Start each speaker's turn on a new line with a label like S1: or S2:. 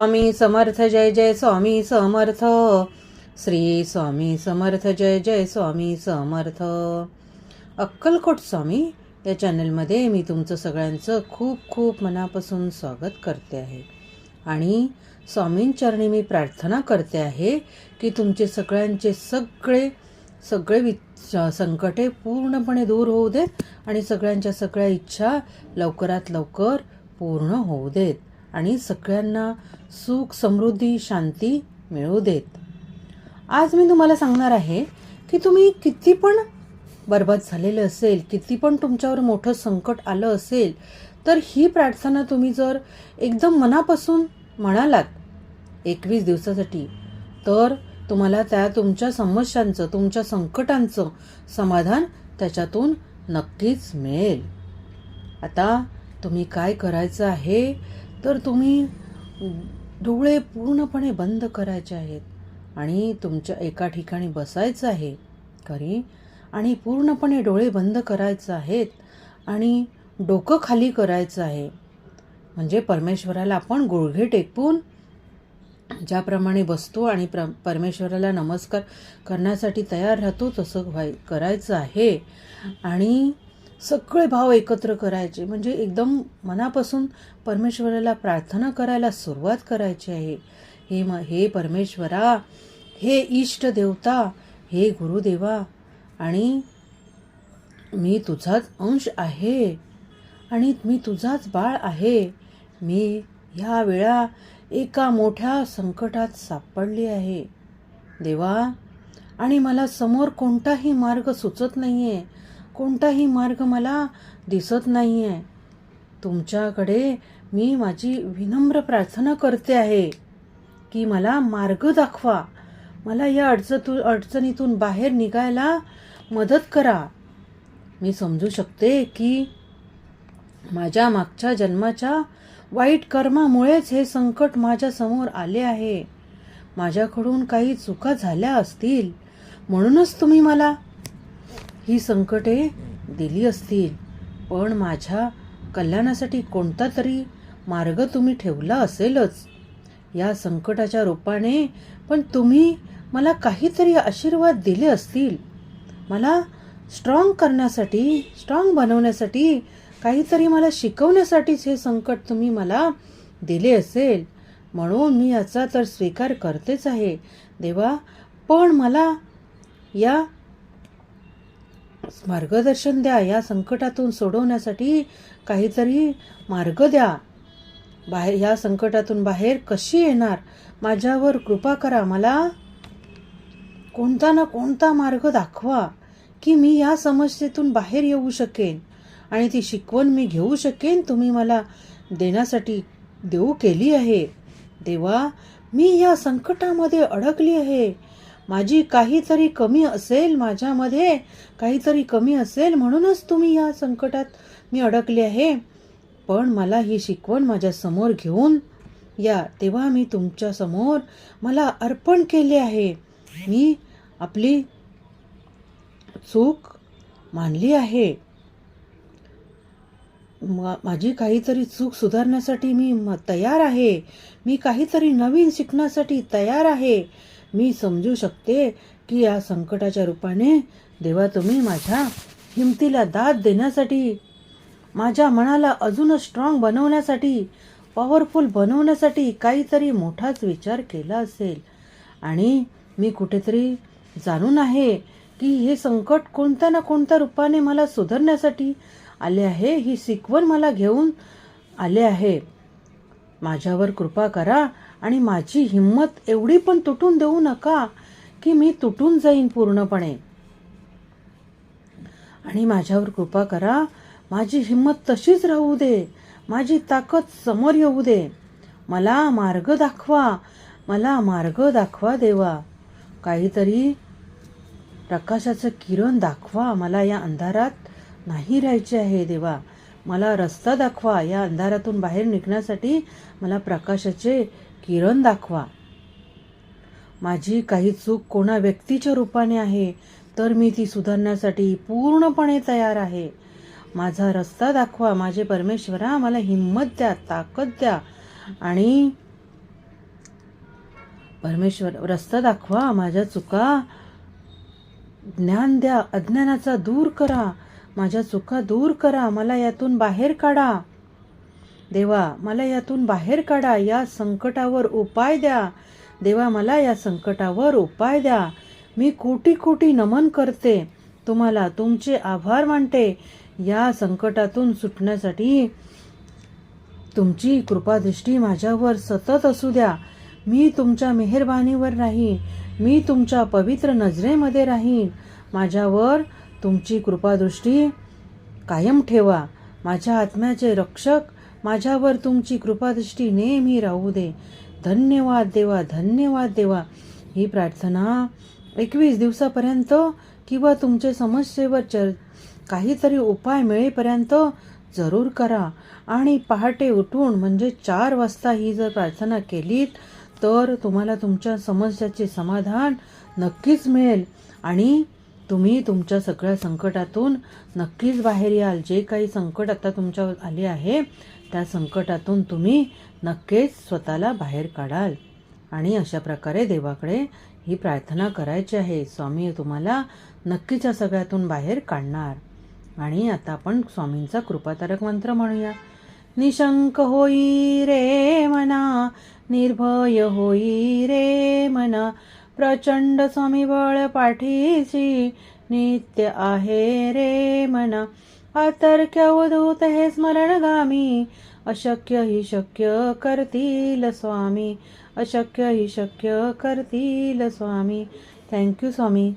S1: स्वामी समर्थ जय जय स्वामी समर्थ. श्री स्वामी समर्थ जय जय स्वामी समर्थ. अक्कलकोट स्वामी या चॅनलमध्ये मी तुमचं सगळ्यांचं खूप खूप मनापासून स्वागत करते आहे. आणि स्वामींचरणी मी प्रार्थना करते आहे की तुमचे सगळ्यांचे सगळे सगळे वि संकटे पूर्णपणे दूर होऊ देत आणि सगळ्यांच्या सगळ्या इच्छा लवकरात लवकर पूर्ण होऊ देत. आणि सगळ्यांना सुख समृद्धी शांती मिळू देत. आज मी तुम्हाला सांगणार आहे की तुम्ही किती पण बरबाद झालेले असेल किती पण तुमच्यावर मोठं संकट आलं असेल तर ही प्रार्थना तुम्ही जर एकदम मनापासून म्हणालात एकवीस दिवसासाठी तर तुम्हाला त्या तुमच्या समस्यांचं तुमच्या संकटांचं समाधान त्याच्यातून नक्कीच मिळेल. आता तुम्ही काय करायचं आहे तर तुम्ही डोळे पूर्णपणे बंद करायचे आहेत आणि तुमच्या एका ठिकाणी बसायचं आहे खरी? आणि पूर्णपणे डोळे बंद करायचं आहेत आणि डोकं खाली करायचं आहे. म्हणजे परमेश्वराला आपण गुळघे टेकवून ज्याप्रमाणे बसतो आणि प्र परमेश्वराला नमस्कार करण्यासाठी तयार राहतो तसं व्हाय करायचं आहे. आणि सगळे भाव एकत्र करायचे. म्हणजे एकदम मनापासून परमेश्वराला प्रार्थना करायला सुरुवात करायची आहे. हे म हे परमेश्वरा हे इष्ट देवता हे गुरुदेवा आणि मी तुझाच अंश आहे आणि मी तुझाच बाळ आहे. मी ह्या वेळा एका मोठ्या संकटात सापडली आहे. देवा आणि मला समोर कोणताही मार्ग सुचत नाही आहे कोणताही मार्ग मला दिसत नाही आहे तुमच्याकडे मी माझी विनम्र प्रार्थना करते आहे की मला मार्ग दाखवा. मला या अडचतू अडचणीतून बाहेर निघायला मदत करा. मी समजू शकते की माझ्या मागच्या जन्माच्या वाईट कर्मामुळेच हे संकट माझ्यासमोर आले आहे. माझ्याकडून काही चुका झाल्या असतील म्हणूनच तुम्ही मला ही संकटे दिली असतील पण माझ्या कल्याणासाठी कोणता तरी मार्ग तुम्ही ठेवला असेलच. या संकटाच्या रूपाने पण तुम्ही मला काहीतरी आशीर्वाद दिले असतील. मला स्ट्रॉंग करण्यासाठी स्ट्रॉंग बनवण्यासाठी काहीतरी मला शिकवण्यासाठीच हे संकट तुम्ही मला दिले असेल. म्हणून मी याचा तर स्वीकार करतेच आहे. देवा पण मला या मार्गदर्शन द्या या संकटातून सोडवण्यासाठी काहीतरी मार्ग द्या. बाहेर या संकटातून बाहेर कशी येणार? माझ्यावर कृपा करा. मला कोणता ना कोणता मार्ग दाखवा की मी या समस्येतून बाहेर येऊ शकेन आणि ती शिकवण मी घेऊ शकेन. तुम्ही मला देण्यासाठी देऊ केली आहे. देवा मी या संकटामध्ये अडकली आहे. माझी काहीतरी कमी असेल माझ्यामध्ये काहीतरी कमी असेल म्हणूनच तुम्ही या संकटात मी अडकले आहे. पण मला ही शिकवण माझ्यासमोर घेऊन या. तेव्हा मी तुमच्यासमोर मला अर्पण केले आहे. मी आपली चूक मानली आहे. मा माझी काहीतरी चूक सुधारण्यासाठी मी तयार आहे. मी काहीतरी नवीन शिकण्यासाठी तयार आहे. मी समजू शकते की या संकटाच्या रूपाने देवा तुम्ही माझ्या हिमतीला दाद देण्यासाठी माझ्या मनाला अजून स्ट्रॉंग बनवण्यासाठी पॉवरफुल बनवण्यासाठी काहीतरी मोठाच विचार केला असेल. आणि मी कुठेतरी जाणून आहे की हे संकट कोणत्या ना कोणत्या रूपाने मला सुधारण्यासाठी आले आहे ही शिकवण मला घेऊन आले आहे. माझ्यावर कृपा करा आणि माझी हिंमत एवढी पण तुटून देऊ नका की मी तुटून जाईन पूर्णपणे. आणि माझ्यावर कृपा करा माझी हिंमत तशीच राहू दे माझी ताकद समोर येऊ दे. मला मार्ग दाखवा मला मार्ग दाखवा देवा. काहीतरी प्रकाशाचं किरण दाखवा मला या अंधारात नाही राहायचे आहे देवा. मला रस्ता दाखवा या अंधारातून बाहेर निघण्यासाठी मला प्रकाशाचे किरण दाखवा. माझी काही चूक कोणा व्यक्तीच्या रूपाने आहे तर मी ती सुधारण्यासाठी पूर्णपणे तयार आहे. माझा रस्ता दाखवा माझे परमेश्वरा मला हिंमत द्या ताकद द्या. आणि परमेश्वर रस्ता दाखवा माझ्या चुका ज्ञान द्या अज्ञानाचा दूर करा. माझ्या चुका दूर करा मला यातून बाहेर काढा. देवा मला यातून बाहेर काढा या संकटावर उपाय द्या. देवा मला या संकटावर उपाय द्या. मी कोटी कोटी नमन करते तुम्हाला तुमचे आभार मानते. या संकटातून सुटण्यासाठी तुमची कृपादृष्टी माझ्यावर सतत असू द्या. मी तुमच्या मेहरबानीवर राहीन. मी तुमच्या पवित्र नजरेमध्ये राहीन. माझ्यावर तुमची कृपादृष्टी कायम ठेवा. माझ्या आत्म्याचे रक्षक माझ्यावर तुमची कृपादृष्टी नेहमी राहू दे. धन्यवाद देवा धन्यवाद देवा. ही प्रार्थना एकवीस दिवसापर्यंत किंवा तुमचे समस्येवर चर काहीतरी उपाय मिळेपर्यंत जरूर करा. आणि पहाटे उठून म्हणजे चार वाजता ही जर प्रार्थना केलीत तर तुम्हाला तुमच्या समस्याचे समाधान नक्कीच मिळेल. आणि तुम्ही तुमच्या सगळ्या संकटातून नक्कीच बाहेर याल. जे काही संकट आता तुमच्यावर आले आहे त्या संकटातून तुम्ही नक्कीच स्वतःला बाहेर काढाल. आणि अशा प्रकारे देवाकडे ही प्रार्थना करायची आहे. स्वामी तुम्हाला नक्कीच या सगळ्यातून बाहेर काढणार. आणि आता आपण स्वामींचा कृपातारक मंत्र म्हणूया. निशंक होई रे मना निर्भय होई रे मना प्रचंड स्वामी बळ पाठीची नित्य आहे रे मना. अतर्क्य उदूत हे स्मरणगामी. अशक्य ही शक्य करतील स्वामी. अशक्य ही शक्य करतील स्वामी. थँक्यू स्वामी.